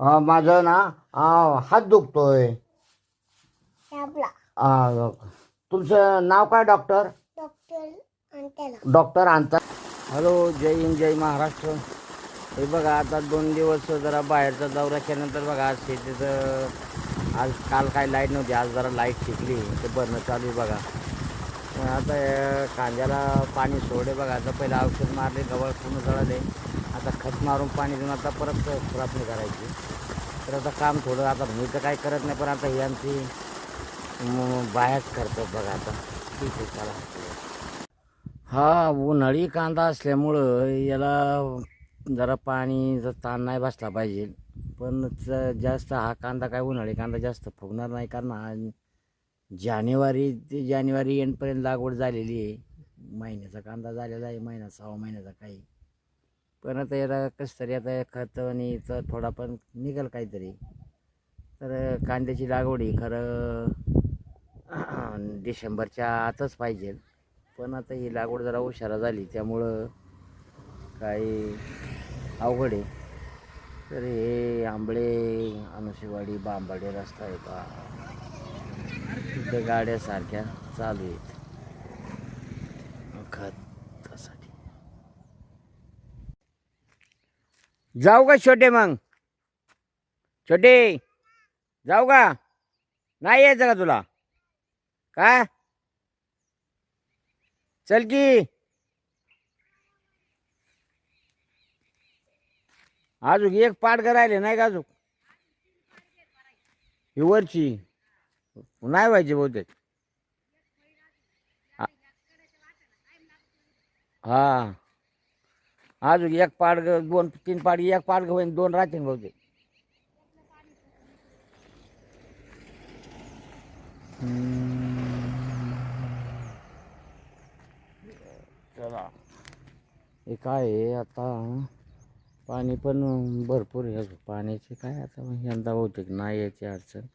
माझं ना हात दुखतोय. आपला तुमचं नाव काय डॉक्टर? डॉक्टर अंतला. डॉक्टर आणता हॅलो जय हिंद जय महाराष्ट्र. हे बघा आता दोन दिवस जरा बाहेरचा दौरा केल्यानंतर बघा आज शेतीचं आज काल काय लाइट नव्हती आज जरा लाइट शिकली ते भरणं चालू आहे बघा. आता कांद्याला पाणी सोडे बघा. आता पहिलं औषध मारले गवळ पूर्ण जळाले आता खत मारून पाणी देऊन आता परत खुरापणी करायची. तर आता काम थोडं आता मी तर काही करत नाही पण आता ही आमची बायाच करतात बघा आता. ठीक आहे चला. हा उन्हाळी कांदा असल्यामुळं याला जरा पाणीचा ताण नाही बसला पाहिजे. पण जास्त हा कांदा काय उन्हाळी कांदा जास्त फुगणार नाही कारण जानेवारी ते जानेवारी एंडपर्यंत लागवड झालेली आहे. महिन्याचा कांदा झालेला आहे महिना सहा महिन्याचा काही. पण आता याला कसं तरी आता खत आणि इथं थोडा पण निघेल काहीतरी. तर कांद्याची लागवड ही खरं डिसेंबरच्या आतच पाहिजे. पण आता ही लागवड जरा हुशारा झाली त्यामुळं काही अवघड आहे. तर हे आंबळे अनुसेवाडी बांबाडे रस्ता आहे का तिथे गाड्या सारख्या चालू आहेत. खतासाठी जाऊ का छोटे मग? छोटे जाऊ का? नाही यायचं का तुला? काय चल की. अजून एक पाठ करायले नाही का अजून हिवरची नाही व्हायचे बहुतेक. हा. हा. अजून एक पाडग दोन तीन पाड एक पाडगं होईन दोन राहतील बहुतेक. चला. हे काय आहे आता? पाणी पण भरपूर आहे. अजून. काय आता? मग यंदा बहुतेक नाही याची अडचण.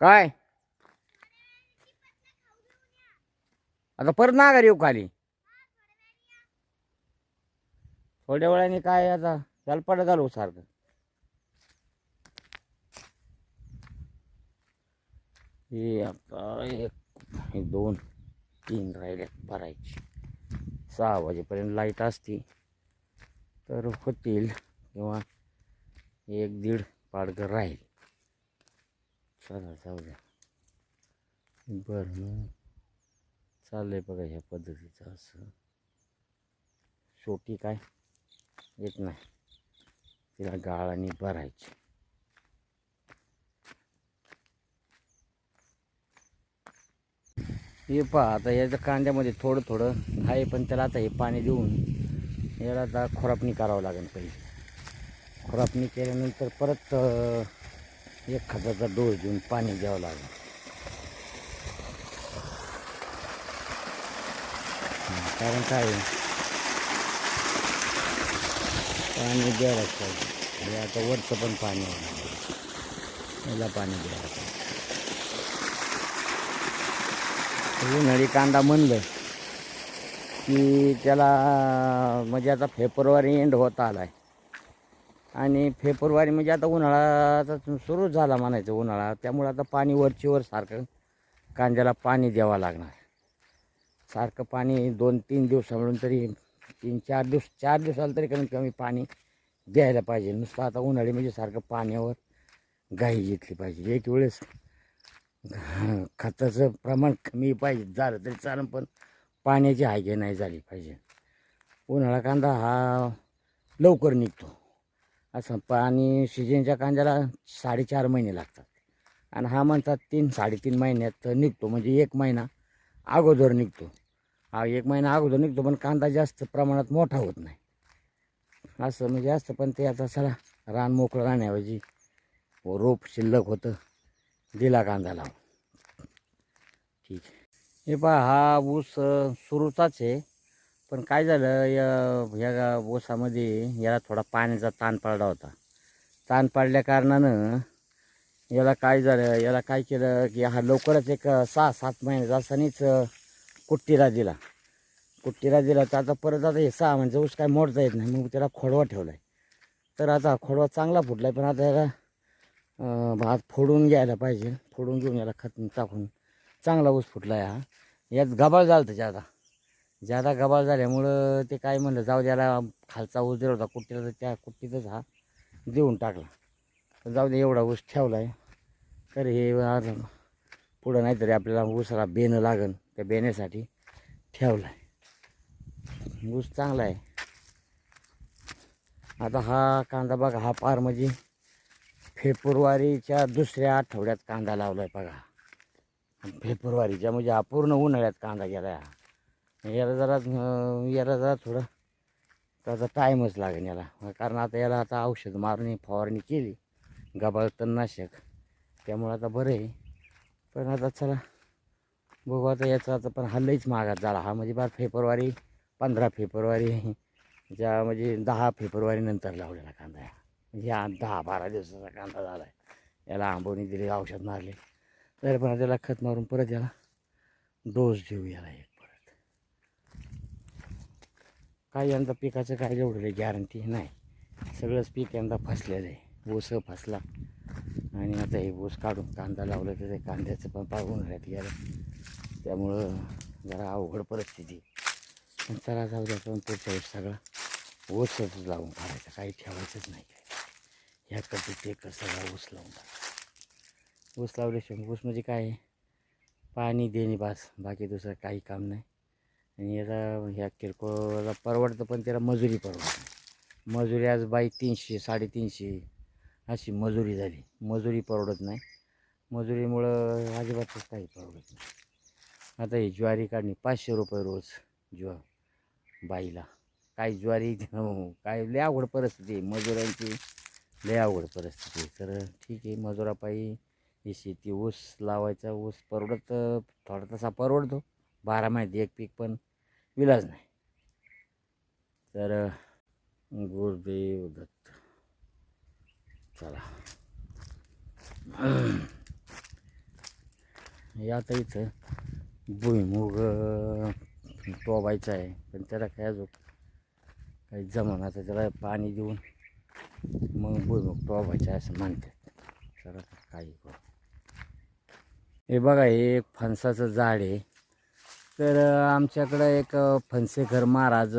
काय? आता परत माघारी येऊ खाली. थोड्या वेळाने काय आता जलपाट घालू सारखं. हे आता एक दोन तीन राहिले भरायची. सहा वाजेपर्यंत लाइट असती तर होतील किंवा एक दीड पाडघर राहील. चला जाऊ द्या. बरं मग. आहे बघा ह्या पद्धतीचं असं. शेवटी काय? येत नाही. तिला गाळाने भरायची. हे पहा आता याच्या कांद्यामध्ये थोडं थोडं आहे पण त्याला आता हे पाणी देऊन याला आता खुरापणी करावं लागेल पहिली. खुरापणी केल्यानंतर परत एक खताचा डोस देऊन पाणी द्यावं लागेल. कारण काय पाणी द्यायलाच पाहिजे. हे आता वरचं पण पाणी याला पाणी द्यायला पाहिजे. उन्हाळी कांदा म्हणलं की त्याला म्हणजे आता फेब्रुवारी एंड होत आला आहे आणि फेब्रुवारी म्हणजे आता उन्हाळाचा सुरू सुरूच झाला म्हणायचं उन्हाळा. त्यामुळं आता पाणी वरचीवर सारखं कांद्याला पाणी द्यावं लागणार. सारखं पाणी दोन तीन दिवस म्हणून तरी तीन चार दिवस चार दिवसाला तरी कमीत कमी पाणी द्यायला पाहिजे. नुसतं आता उन्हाळी म्हणजे सारखं पाण्यावर गाई घेतली पाहिजे. एक वेळेस खताचं प्रमाण कमी पाहिजे. झालं तरी चालून पण पाण्याची हायगे नाही झाली पाहिजे. उन्हाळा कांदा हा लवकर निघतो. असं पाणी सिजनच्या कांद्याला साडेचार महिने लागतात. आणि हा म्हणतात तीन साडेतीन महिन्यात निघतो म्हणजे एक महिना अगोदर निघतो. हा एक महिना अगोदर निघतो पण कांदा जास्त प्रमाणात मोठा होत नाही. असं म्हणजे असतं पण ते आता सरा रान मोकळं राहण्याऐवजी व रोप शिल्लक होतं दिला कांदा लावून. ठीक आहे. हे पहा हा ऊस सुरूचाच आहे. पण काय झालं या ह्या ऊसामध्ये याला थोडा पाण्याचा ताण पडला होता. ताण पडल्या कारणानं याला काय झालं याला काय केलं की हा लवकरच एक सहा सात महिन्याचा असतानाच कुट्टीला दिला. कुट्टीला दिला तर आता परत आता हे सहा म्हणजे ऊस काय मोडता येत नाही मग त्याला खोडवा ठेवला आहे तर आता खोडवा चांगला फुटला आहे पण आता याला भात फोडून घ्यायला पाहिजे. फोडून घेऊन याला खत टाकून चांगला ऊस फुटला आहे हा. यात गबाळ झाला त्याच्या आता. ज्यादा गबाळ झाल्यामुळं ते काय म्हणलं जाऊ द्याला खालचा ऊस दिला होता कुट्टीला तर त्या कुट्टीतच हा देऊन टाकला. जाऊ दे एवढा ऊस ठेवला आहे तर हे पुढं नाहीतरी आपल्याला ऊसाला बेणं लागन त्या बेण्यासाठी ठेवला आहे ऊस चांगला आहे. आता हा कांदा बघा हा पार म्हणजे फेब्रुवारीच्या दुसऱ्या आठवड्यात कांदा लावला आहे बघा. फेब्रुवारीच्या म्हणजे हा पूर्ण उन्हाळ्यात कांदा गेला आहे हा. याला जरा याला जरा थोडं त्याचा टाईमच लागेल याला. कारण आता याला आता औषध मारणी फवारणी केली. गबाळ तणनाशक. त्यामुळं आता बरं आहे. पण आता चला बघू आता याचा आता पण हा लईच महागात झाला. हा म्हणजे बार फेब्रुवारी पंधरा फेब्रुवारी ज्या म्हणजे दहा फेब्रुवारी नंतर लावलेला कांदा आहे म्हणजे हा दहा बारा दिवसाचा कांदा झाला आहे याला आंबवणी दिली औषध मारले. तरी पण त्याला खत मारून परत याला डोस देऊ याला एक. काय काही यंदा पिकाचं काय एवढं गॅरंटी नाही. सगळंच पीक यंदा फसलेलं आहे. ऊस फसला. आणि आता हे ऊस काढून कांदा लावला तर ते कांद्याचं पण पाहून राहत गेलं. त्यामुळं जरा अवघड परिस्थिती. पण चला जाऊ द्या पण पुढच्या वेळेस सगळा ऊसच लावून काढायचा. काही ठेवायचंच नाही काय ह्या कधी ते कसं सगळा ऊस लावून टाकायचा ऊस लावल्याशिवाय ऊस म्हणजे काय? पाणी देणे बास. बाकी दुसरं काही काम नाही. आणि याला ह्या किरकोळला परवडतं पण त्याला मजुरी परवडत. नाही मजुरी आज बाई तीनशे साडेतीनशे अशी मजुरी झाली. मजुरी परवडत नाही. मजुरीमुळं अजिबातच काही परवडत नाही. आता ही ज्वारी काढणी पाचशे रुपये रोज ज्वा बाईला. काय ज्वारी हो, काय लय अवघड परिस्थिती आहे. मजुरांची लय अवघड परिस्थिती तर ठीक आहे मजुरापायी ही शेती ऊस लावायचा ऊस परवडत थोडा तसा परवडतो. बारा महिने एक पीक पण विलाज नाही. तर गुरुदेव दत्त चला. हे आता इथं भुईमुग टोबायचं टोबायचा आहे. पण त्याला काय अजून काही जमन आता त्याला पाणी देऊन मग भुईमुग टोबायचा आहे असं म्हणतात. चला काही करू. हे बघा हे फणसाचं झाड आहे. तर आमच्याकडं एक फणसेकर महाराज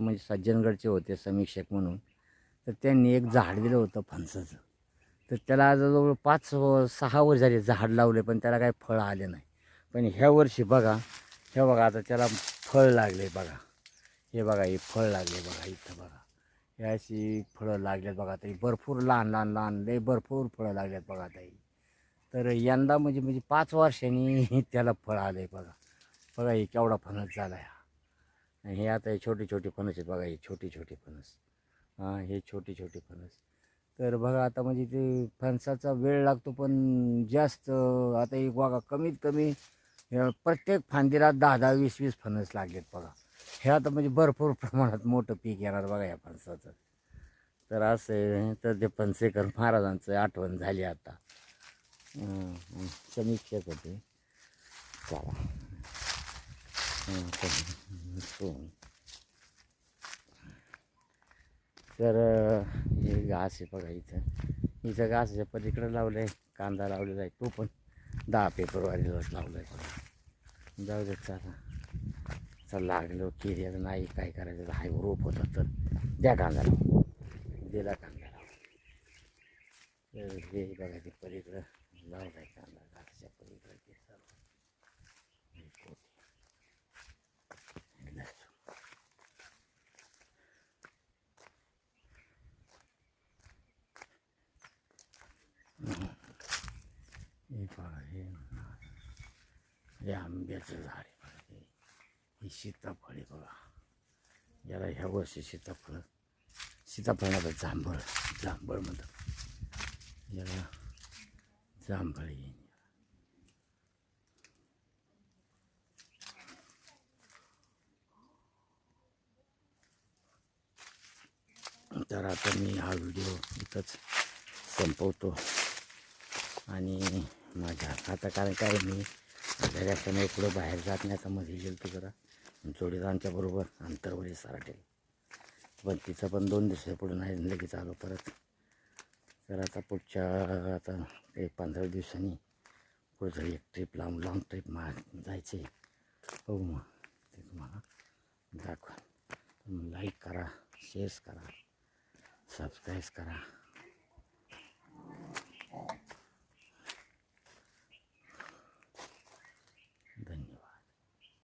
म्हणजे सज्जनगडचे होते समीक्षक म्हणून. तर त्यांनी एक झाड दिलं होतं फणसाचं. तर त्याला जवळजवळ पाच सहा वर्ष झाले झाड लावले पण त्याला काही फळ आले नाही. पण ह्या वर्षी बघा हे बघा आता त्याला फळ लागले बघा. हे बघा हे फळ लागले बघा इथं बघा. हे अशी फळं लागलेत बघा ताई भरपूर लहान लहान लहान लय भरपूर फळं लागलेत बघा ताई तर यंदा म्हणजे म्हणजे पाच वर्षांनी त्याला फळ आलं आहे बघा. बघा हे केवढा फणस झाला आहे हे आता हे छोटे छोटे फणस आहेत बघा हे छोटे छोटे फणस. हां हे छोटे छोटे फणस. तर बघा आता म्हणजे ते फणसाचा वेळ लागतो पण जास्त आता एक बघा कमीत कमी प्रत्येक फांदीला दहा दहा वीस वीस फणस लागलेत बघा. हे आता म्हणजे भरपूर प्रमाणात मोठं पीक येणार बघा या फणसाचं. तर असं आहे तर ते फणसेकर महाराजांचं आठवण झाली आता. समीक्षक होते. चला. तर- हे घास आहे बघा इथं. इथं गासच्या पलीकडं लावलं आहे कांदा लावलेला आहे तो पण दहा फेब्रुवारीलाच लावला आहे जाऊ दे चला. चल लागलो केली नाही काय करायचं? तर हाय रोप होता तर. द्या कांदा लावून दिला कांदा लावून तर हे बघा ते पलीकडं लावलं आहे कांदा घासाच्या पलीकडे ते सर्व हे पोते. हे लसूण. हे पहा हे हे आंब्याचं झाड आहे ही सीताफळ बघा. याला ह्या वर्षी सीताफळ सीताफळ आता जांभळ जांभळ म्हणतात. याला जांभळ येईल तर आता मी हा व्हिडिओ इथंच संपवतो. आणि माझ्या आता कारण काय मी घरी असल्यामुळे पुढं बाहेर जात नाही. आता मध्ये गेलो तर जरा. जोडीदारांच्या बरोबर अंतरवळी सराटेल. पण तिचं पण दोन दिवस पुढं नाही लगेच आलो परत. तर आता पुढच्या आता एक पंधरा दिवसांनी पुढचं एक ट्रिप लांब लांब ट्रिप मा जायचे हो मग ते तुम्हाला दाखवा लाईक करा शेअर्स करा सबस्क्राईब करा.